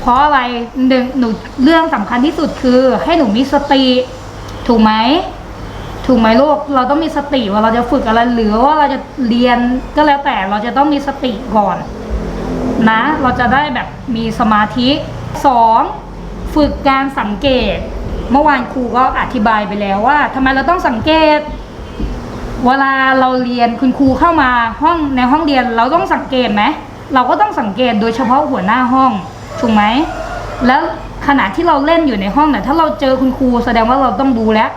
เพราะอะไรหนึ่งหนูเรื่องสำคัญที่สุดคือ ให้หนูมีสติถูกไหมถูกไหมลูกเราต้องมีสติว่าเราจะฝึกอะไรหรือว่าเราจะเรียนก็แล้วแต่เราจะต้องมีสติก่อน นะ เราจะได้แบบมีสมาธิสองฝึกการสังเกต เมื่อวานครูก็อธิบายไปแล้วว่าทำไมเราต้องสังเกต เวลาเราเรียนคุณครูเข้ามาห้องในห้องเรียนเราต้องสังเกตไหมเราก็ต้องสังเกตโดยเฉพาะหัวหน้าห้อง ถูกไหมแล้วขณะที่เราเล่นอยู่ในห้องเนี่ยถ้าเราเจอคุณครูแสดงว่าเราต้องดูแล้ว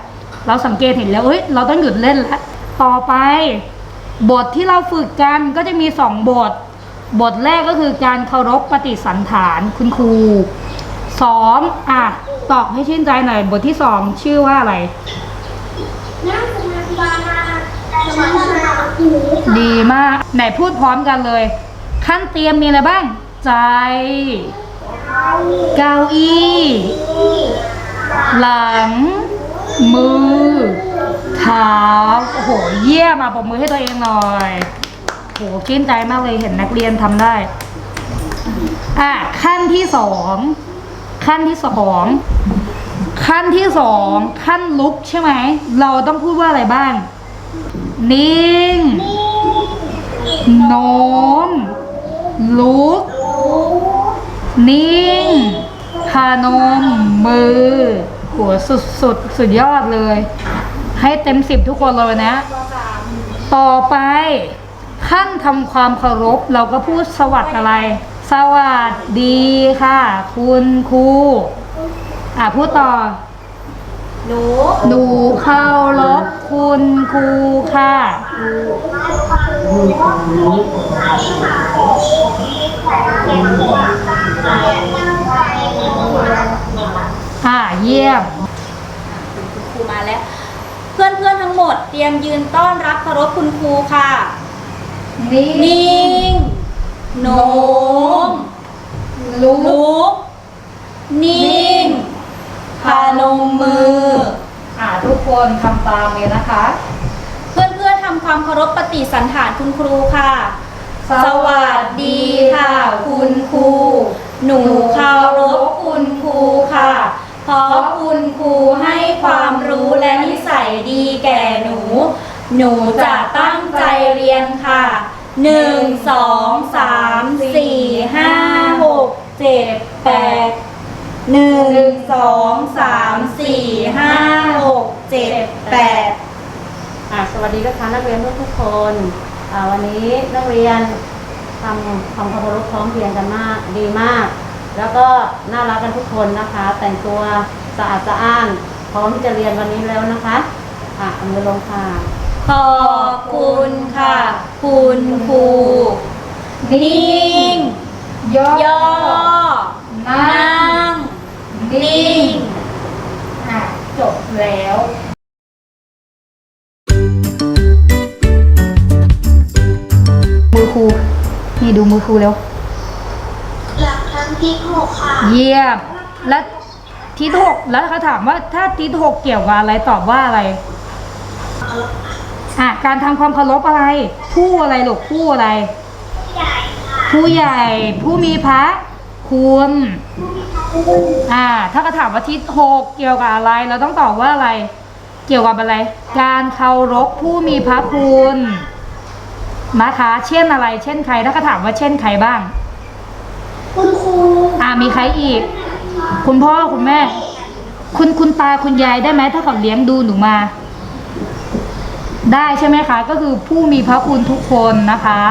เราสังเกตเห็นแล้วเอ้ยเราต้องหยุดเล่นแล้วต่อไปบทที่เราฝึกกันก็จะมีสองบท บทแรกก็คือการเคารพปฏิสันฐานคุณครูสองอะตอบให้ชื่นใจหน่อย บทที่สองชื่อว่าอะไรนั่งสมาธิมาสมาธิดีมาก ไหนพูดพร้อมกันเลย ขั้นเตรียมมีอะไรบ้าง ใจ เก้าอี้ หลัง มือ เท้า โอ้โห เยี่ยมมาปรบมือให้ตัวเองหน่อยโหชื่นใจมากเลยเห็นนักเรียนทำได้ อะ ขั้นที่สองขั้นที่สองขั้นที่สองขั้นลุกใช่ไหม เราต้องพูดว่าอะไรบ้าง นิ่ง โน้ม ลุก นิ่ง พานม มือ หัวสุดสุดสุดยอดเลย ให้เต็มสิบทุกคนเลยนะ ต่อไปขั้นทำความเคารพเราก็พูดสวัสดอะไร สวัสดีค่ะ คุณครูอะพูดต่อ หนูหนูเคารพคุณครูค่ะ อ่าเยี่ยมคุณครูมาแล้ว เพื่อนเพื่อนๆทั้งหมดเตรียมยืนต้อนรับเคารพคุณครูค่ะนี่นิ่งโน้มลุกลุกนิ่งพานมมืออ่าทุก คนทำตามเลยนะคะ เพื่อนเพื่อทำความเคารพปฏิสันฐานคุณครูค่ะ สวัสดีค่ะ คุณครู หนูเคารพคุณครูค่ะ เพราะคุณครูให้ความรู้และนิสัยดีแก่หนู หนูจะตั้งใจเรียนค่ะหนึ่งสองสามสี่ห้าหกเจ็ดแปดหนึ่งสองสามสี่ห้า เจ็ดแปดอะสวัสดีนะคะนักเรียนทุกๆคนอ่าวันนี้นักเรียนทำความเคารพพร้อมเพรียงกันมากดีมาก แล้วก็น่ารักกันทุกคนนะคะ แต่งตัวสะอาดสะอ้านพร้อมที่จะเรียนวันนี้แล้วนะคะอะเอามือลงค่ะขอบคุณค่ะ คุณครูนิ่งย่อย่อนั่งนั่งนิ่งอะจบแล้ว ดูมือครูแล้วหลักครั้งที่หกค่ะเยี่ยม และทิศหกแล้วเขาถามว่าถ้าทิศหกเกี่ยวกับอะไรตอบว่าอะไรอะการทำความเคารพอะไร ผู้อะไรลูกผู้อะไรใหญ่ค่ะผู้ใหญ่ ผู้มีพระคุณอ่า ถ้าเขาถามว่าทิศหกเกี่ยวกับอะไร เราต้องตอบว่าอะไร เกี่ยวกับอะไร การเคารพผู้มีพระคุณ นะคะ เช่นอะไร เช่นใคร ถ้าเขาถามว่าเช่นใครบ้าง คุณครูอ่ามีใครอีก คุณพ่อคุณแม่ คุณคุณตาคุณยายได้ไหมถ้าเขาเลี้ยงดูหนูมา ได้ใช่ไหมคะ ก็คือผู้มีพระคุณทุกคนนะคะ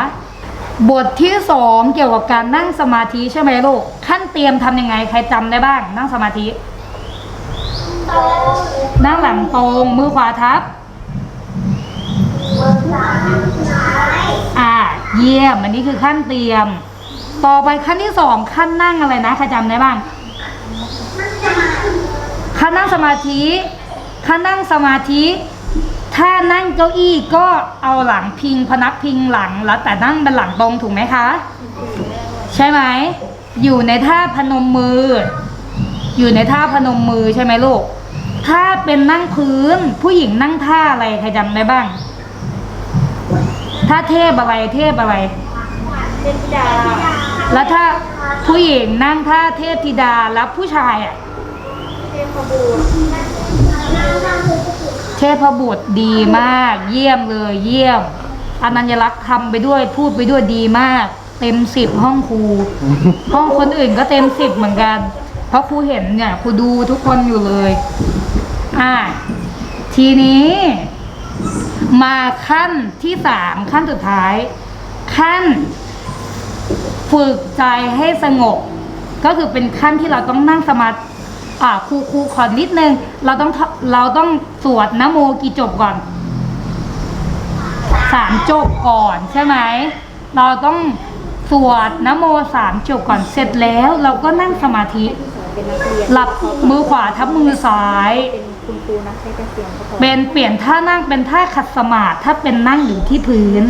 บทที่สองเกี่ยวกับการนั่งสมาธิใช่ไหมลูกขั้นเตรียมทำยังไง ใครจำได้บ้าง นั่งสมาธิโตนั่งหลังตรงมือขวาทับมือซ้าย อ่า เยี่ยม อันนี้คือขั้นเตรียม ต่อไปขั้นที่สองขั้นนั่งอะไรนะใครจำได้บ้าง ขั้นนั่งสมาธิ ขั้นนั่งสมาธิ ถ้านั่งเก้าอี้ก็เอาหลังพิงพนักพิงหลังแล้วแต่นั่งเป็นหลังตรงถูกไหมคะ ใช่ไหม อยู่ในท่าพนมมือ อยู่ในท่าพนมมือใช่ไหมลูก ถ้าเป็นนั่งพื้น ผู้หญิงนั่งท่าอะไรใครจำได้บ้าง ถ้าเทพอะไรเทพอะไรเป็นดาแล้วถ้าผู้หญิงนั่งท่าเทพธิดาแล้วผู้ชายอะ เทพบุตรดีมาก เยี่ยมเลยเยี่ยมอนัญลักษณ์ทำไปด้วยพูดไปด้วยดีมาก เต็มสิบห้องครู ห้องคนอื่นก็เต็มสิบเหมือนกัน เพราะครูเห็นเนี่ยครูดูทุกคนอยู่เลย อ่า ทีนี้ มาขั้นที่สามขั้นสุดท้าย ขั้น ฝึกใจให้สงบ ก็คือเป็นขั้นที่เราต้องนั่งสมาธิอ่าครูครูขอนิดนึง เราต้องเราต้องสวดนโมกี่จบก่อนสามจบก่อนใช่ไหม เราต้องสวดนโมสามจบก่อนเสร็จแล้ว เราก็นั่งสมาธิหลับมือขวาทับมือซ้าย คุณครูนักใช้กระเสียงก็พอเป็นเปลี่ยนท่านั่งเป็นท่าขัดสมาธิถ้าเป็นนั่งอยู่ที่พื้น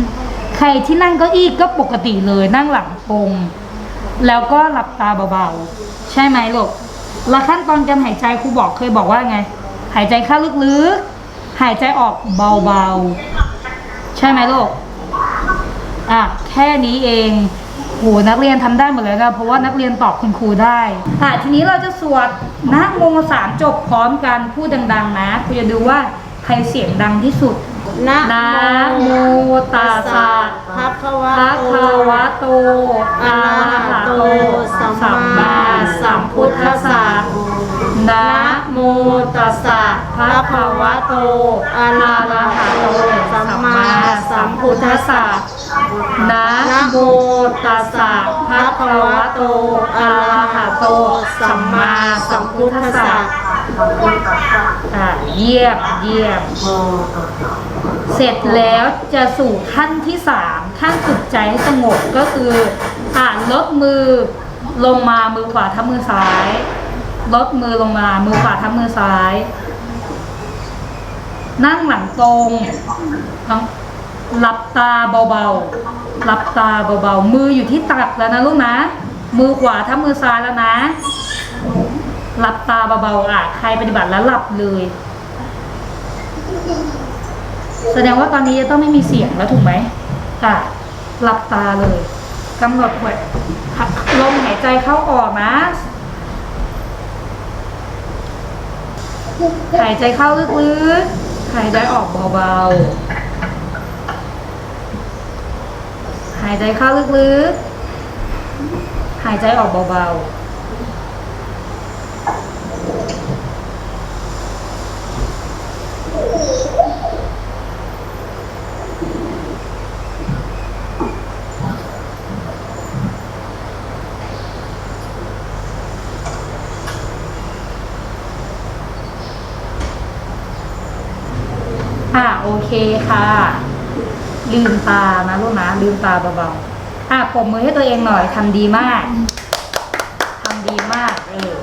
ใครที่นั่งเก้าอี้ก็ปกติเลยนั่งหลังตรงแล้วก็หลับตาเบาๆ ใช่ไหมลูกแล้วขั้นตอนการหายใจครูบอกเคยบอกว่าไง หายใจเข้าลึกๆ หายใจออกเบาๆ ใช่ไหมลูกอะแค่นี้เอง โหนักเรียนทำได้หมดเลยนะเพราะว่านักเรียนตอบคุณครูได้อะทีนี้เราจะสวดนะโมสามจบพร้อมกันพูดดัง ๆ นะครูจะดูว่าใครเสียงดังที่สุดนะนะโมตัสสะภะคะวะพระโตคาวะโตอะระหะโตสัมมาสัมพุทธัสสะนะ โมตัสสะพระคาวะโตอะระหะโตสัมมาสัมพุทธัสสะนะโมตัสสะพระคาวะโตอะระหะโตสัมมาสัมพุทธัสสะอะเยี่ยมเยี่ยมเสร็จแล้วจะสู่ขั้นที่สามขั้นฝึกใจให้สงบก็คืออ่านลดมือลงมามือขวาทับมือซ้าย ลดมือลงมา มือขวาทับมือซ้าย นั่งหลังตรงหลับตาเบาๆหลับตาเบาๆ มืออยู่ที่ตักแล้วนะลูกนะ มือขวาทับมือซ้ายแล้วนะหลับตาเบาๆอะ ใครปฏิบัติแล้วหลับเลย แสดงว่าตอนนี้จะต้องไม่มีเสียงแล้วถูกไหมค่ะ หลับตาเลยกำหนดไว้ลมหายใจเข้าออกนะ หายใจเข้าลึกๆ หายใจออกเบาๆ หายใจเข้าลึกๆ หายใจออกเบาๆ โอเคค่ะ ลืมตานะลูกนะลืมตาเบาๆอะปมมือให้ตัวเองหน่อยทำดีมากทำดีมากเออ